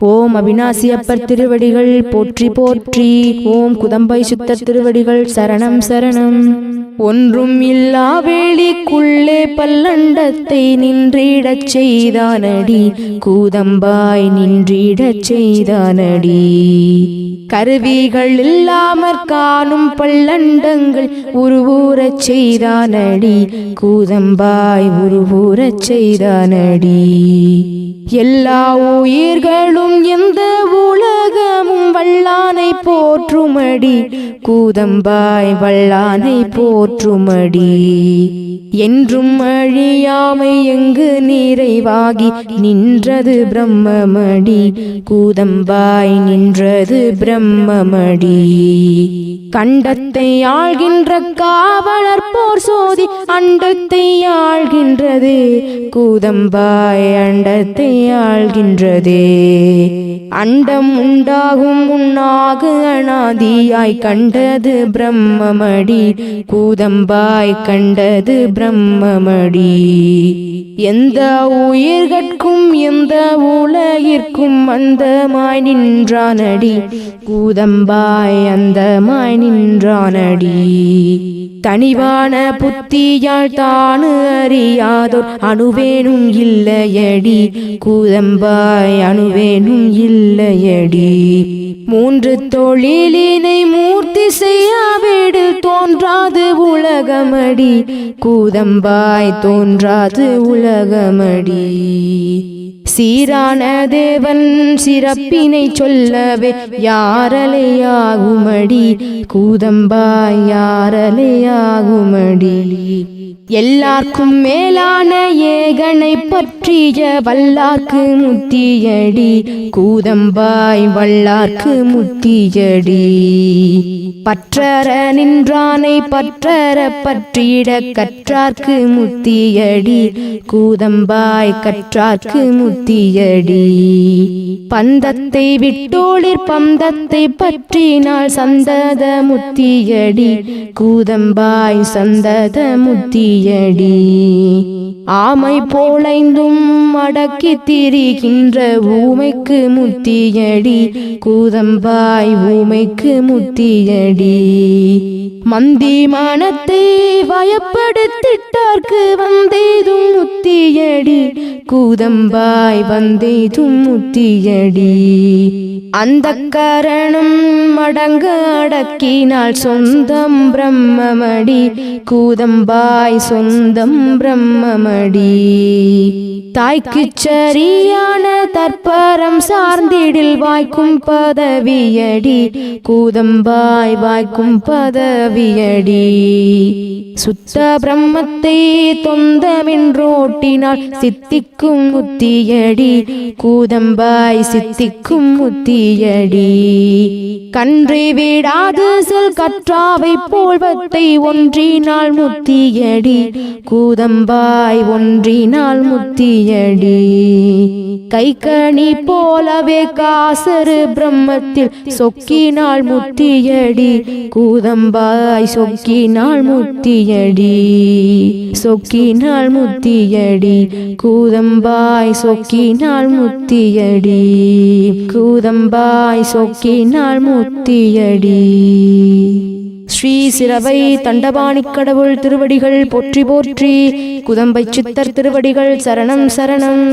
ஓம் அவிநாசி அப்பர் திருவடிகள் போற்றி போற்றி ஓம் குதம்பை சுத்த திருவடிகள் சரணம் சரணம். ஒன்றும் இல்லா வேளிக்குள்ளே பல்லண்டத்தை நின்றிடச் செய்தானடி கூதம்பாய் நின்றிடச் செய்தானடி. கருவிகள் இல்லாமற் காணும் பல்லண்டங்கள் உருவூரச் செய்தானடி கூதம்பாய் உருவூரச் செய்தானடி. எல்லா உயிர்களும் வல்லானை போற்றுமடி கூதம்பாய் வல்லானை போற்றுமடி. என்றும் அழியாமை எங்கு நிறைவாகி நின்றது பிரம்மமடி. கூதம்பாய் நின்றது பிரம்மமடி. கண்டத்தை ஆழ்கின்ற காவலர் போர் சோதி அண்டத்தை ஆழ்கின்றது கூதம்பாய் அண்டத்தை ஆழ்கின்றது அண்டம் உண்டாகும் உண்ணாகு அனாதியாய் கண்டது பிரம்மமடி. கூதம்பாய் கண்டது பிரம்மமடி. எந்த உயிர்கட்கும் எந்த உலகிற்கும் அந்தமாய் நின்றானடி. கூதம்பாய் அந்தமாய் நின்றானடி. தனிவான புத்தியால் தானு அறியாதோர் அணுவேனும் இல்லையடி. கூதம்பாய் அணுவேனும் இல்லையடி. மூன்று தொழிலினை மூர்த்தி செய்யாவிடு தோன்றாது உலகமடி. கூதம்பாய் தோன்றாது உலகமடி. சீரான தேவன் சிறப்பினை சொல்லவே யாரலையாகுமடி. கூதம்பாய் யாரலையாகுமடி. எல்லார்க்கும் மேலான ஏகனை பற்றிய வல்லார்க்கு முத்தியடி. கூதம்பாய் வல்லார்க்கு முத்தியடி. பற்றற நின்றானை பற்றற பற்றிட கற்றார்க்கு முத்தியடி. கூதம்பாய் கற்றார்க்கு முத்தியடி. பந்தத்தை விட்டோளிர் பந்தத்தை பற்றினால் சந்தத முத்தியடி. கூதம்பாய் சந்தத முத்தி தீயடி. ஆமை போலைந்தும் அடக்கி திரிகின்ற ஊமைக்கு முத்தியடி. கூதம்பாய் ஊமைக்கு முத்தியடி. மந்தி மானத்தை வயப்படுத்திட்டார்க்கு வந்தேதும் முத்தியடி. கூதம்பாய் வந்தேதும் முத்தியடி. அந்த கரணம் மடங்கு அடக்கினால் சொந்தம் பிரம்மமடி. கூதம்பாய் தாய் சொந்தம் பிரம்மமடி. தாய்க்கு சரியான தற்பரம் சார்ந்திடில் வாய்க்கும் பதவியடி. கூதம்பாய் வாய்க்கும் பதவியடி. சுத்த பிரம்மத்தை தொந்தமென்றோட்டினால் சித்திக்கும் முத்தியடி கூதம்பாய் சித்திக்கும் முத்தியடி கன்றி விடாது சொல் கற்றாவை போல்வத்தை ஒன்றினால் முத்தியடி. கூதம்பாய் ஒன்றினால் முத்தியடி. கை கணி போலவே காசரு பிரம்மத்தில் சொக்கினால் முத்தியடி கூதம்பாய் சொக்கினால் முத்தியடி சொக்கினால் முத்தியடி கூதம்பாய் சொக்கினால் முத்தியடி கூதம்பாய் சொக்கினால் முத்தியடி. ஸ்ரீ சிரவை தண்டபாணிக் கடவுள் திருவடிகள் போற்றி போற்றி குதம்பை சித்தர் திருவடிகள் சரணம் சரணம்.